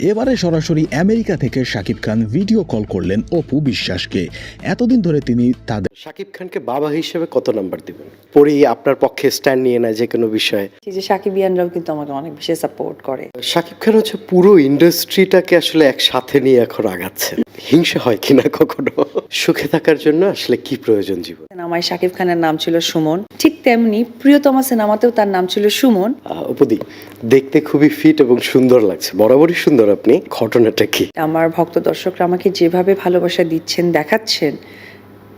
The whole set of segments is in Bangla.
এবারে সরাসরি আমেরিকা থেকে শাকিব খান ভিডিও কল করলেন অপু বিশ্বাসকে। এতদিন ধরে তিনি তাদের শাকিব খানকে বাবা হিসেবে কত নাম্বার দিবেন? পরি আপনার পক্ষে স্ট্যান্ড নিয়ে নেয় যে কোনো বিষয়ে। এই যে সাকিবিয়ানরাও কিন্তু আমাকে অনেক বেশি সাপোর্ট করে। শাকিব খান হচ্ছে পুরো ইন্ডাস্ট্রিটাকে আসলে একসাথে নিয়ে এখন আগাচ্ছে হিংসা হয় কিনা কখনো? সুখে থাকার জন্য আসলে কি প্রয়োজন জীবন? সিনেমায় শাকিব খানের নাম ছিল সুমন। ঠিক তেমনি প্রিয়তমা সিনেমাতেও তার নাম ছিল সুমন। আহ, উপদি দেখতে খুবই ফিট এবং সুন্দর লাগছে। বরাবরই সুন্দর আপনি। ঘটনাটা কি? আমার ভক্ত দর্শকরা আমাকে যেভাবে ভালোবাসা দিচ্ছেন দেখাচ্ছেন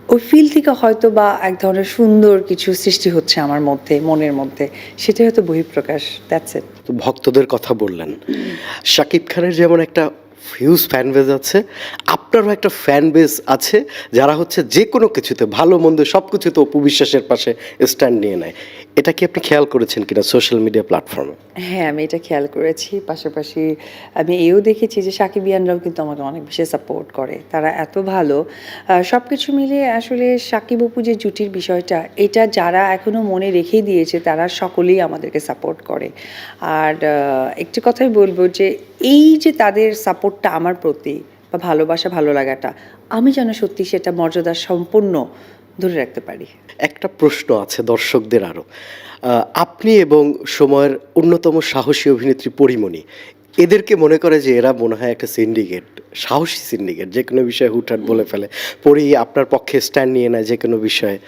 ওই ফিল থেকে হয়তো বা এক ধরনের সুন্দর কিছু সৃষ্টি হচ্ছে আমার মধ্যে মনের মধ্যে। সেটাই হয়তো বহিঃপ্রকাশ। দ্যাটস ইট তো ভক্তদের কথা বললেন। শাকিব খানের যেমন একটা হিউজ ফ্যান বেজ আছে। আপনারও একটা ফ্যান বেজ আছে যারা হচ্ছে যে কোনো কিছুতে ভালো, মন্দ সব কিছুতে অপু বিশ্বাসের পাশে স্ট্যান্ড নিয়ে নেয়। এটা কি আপনি খেয়াল করেছেন কিনা সোশ্যাল মিডিয়া প্ল্যাটফর্মে হ্যাঁ আমি এটা খেয়াল করেছি। পাশাপাশি আমি এও দেখেছি যে সাকিবিয়ানরাও কিন্তু আমাকে অনেক বেশি সাপোর্ট করে। তারা এত ভালো। সব কিছু মিলিয়ে আসলে সাকিব অপু যে জুটির বিষয়টা, এটা যারা এখনও মনে রেখে দিয়েছে, তারা সকলেই আমাদেরকে সাপোর্ট করে। আর একটি কথাই বলব যে এই যে তাদের সাপোর্টটা আমার প্রতি বা ভালোবাসা, ভালো লাগাটা, আমি যেন সত্যি সেটা মর্যাদা সম্পূর্ণ ধরে রাখতে পারি। একটা প্রশ্ন আছে দর্শকদের আরও আপনি এবং সময়ের অন্যতম সাহসী অভিনেত্রী পরিমণি এদেরকে মনে করে যে এরা মনে হয় একটা সিন্ডিকেট সাহসী সিন্ডিকেট যে কোনো বিষয়ে হুটহাট বলে ফেলে। পরে আপনার পক্ষে স্ট্যান্ড নিয়ে নেয় যে কোনো বিষয়ে।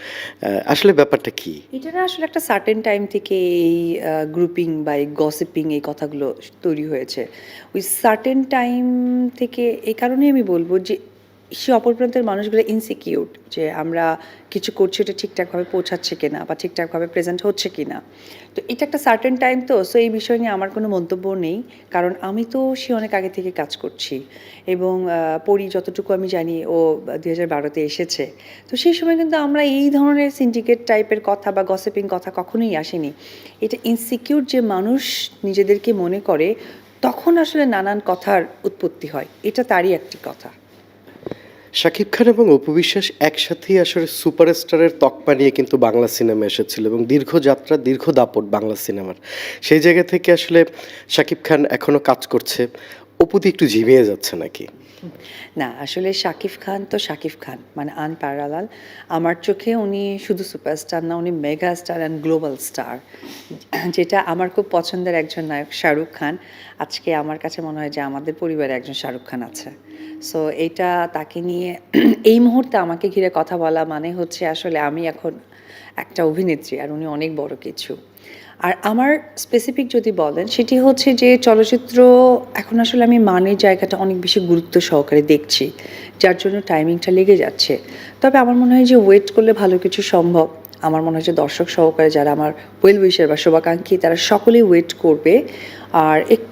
আসলে ব্যাপারটা কি? এটা না আসলে একটা সার্টেন টাইম থেকে এই গ্রুপিং বা এই গসিপিং এই কথাগুলো তৈরি হয়েছে। ওই সার্টেন টাইম থেকে এই কারণেই আমি বলব যে সে অপর প্রান্তের মানুষগুলো ইনসিকিউর যে আমরা কিছু করছি, ওটা ঠিকঠাকভাবে পৌঁছাচ্ছে কিনা বা ঠিকঠাকভাবে প্রেজেন্ট হচ্ছে কিনা। তো এটা একটা সার্টেন টাইম তো সো এই বিষয় নিয়ে আমার কোনো মন্তব্য নেই। কারণ আমি তো সে অনেক আগে থেকে কাজ করছি। এবং পড়ি যতটুকু আমি জানি, ও দুই হাজার বারোতে এসেছে। তো সেই সময় কিন্তু আমরা এই ধরনের সিন্ডিকেট টাইপের কথা বা গসিপিং কথা কখনোই আসেনি। এটা ইনসিকিউর যে মানুষ নিজেদেরকে মনে করে, তখন আসলে নানান কথার উৎপত্তি হয়। এটা তারই একটি কথা। শাকিব খান এবং অপু বিশ্বাস একসাথেই আসলে সুপারস্টারের তকমা নিয়ে কিন্তু বাংলা সিনেমা এসেছিল এবং দীর্ঘ যাত্রা, দীর্ঘ দাপট বাংলা সিনেমার। সেই জায়গা থেকে আসলে শাকিব খান এখনও কাজ করছে। অপুদি একটু ঝিমিয়ে যাচ্ছে নাকি? না, আসলে শাকিব খান তো শাকিব খান মানে আন আনপ্যারালাল আমার চোখে উনি শুধু সুপারস্টার না, উনি mega star and global star যেটা আমার খুব পছন্দের একজন নায়ক শাহরুখ খান। আজকে আমার কাছে মনে হয় যে আমাদের পরিবারে একজন শাহরুখ খান আছে। সো এটা তাকে নিয়ে এই মুহূর্তে আমাকে ঘিরে কথা বলা মানে হচ্ছে আসলে আমি এখন একটা অভিনেত্রী, আর উনি অনেক বড় কিছু। আর আমার স্পেসিফিক যদি বলেন, সেটি হচ্ছে যে চলচ্চিত্র এখন আসলে আমি মানের জায়গাটা অনেক বেশি গুরুত্ব সহকারে দেখছি, যার জন্য টাইমিংটা লেগে যাচ্ছে। তবে আমার মনে হয় যে ওয়েট করলে ভালো কিছু সম্ভব। আমার মনে হয় যে দর্শক সহকারে যারা আমার ওয়েল উইশার বা শুভাকাঙ্ক্ষী, তারা সকলেই ওয়েট করবে। আর একটি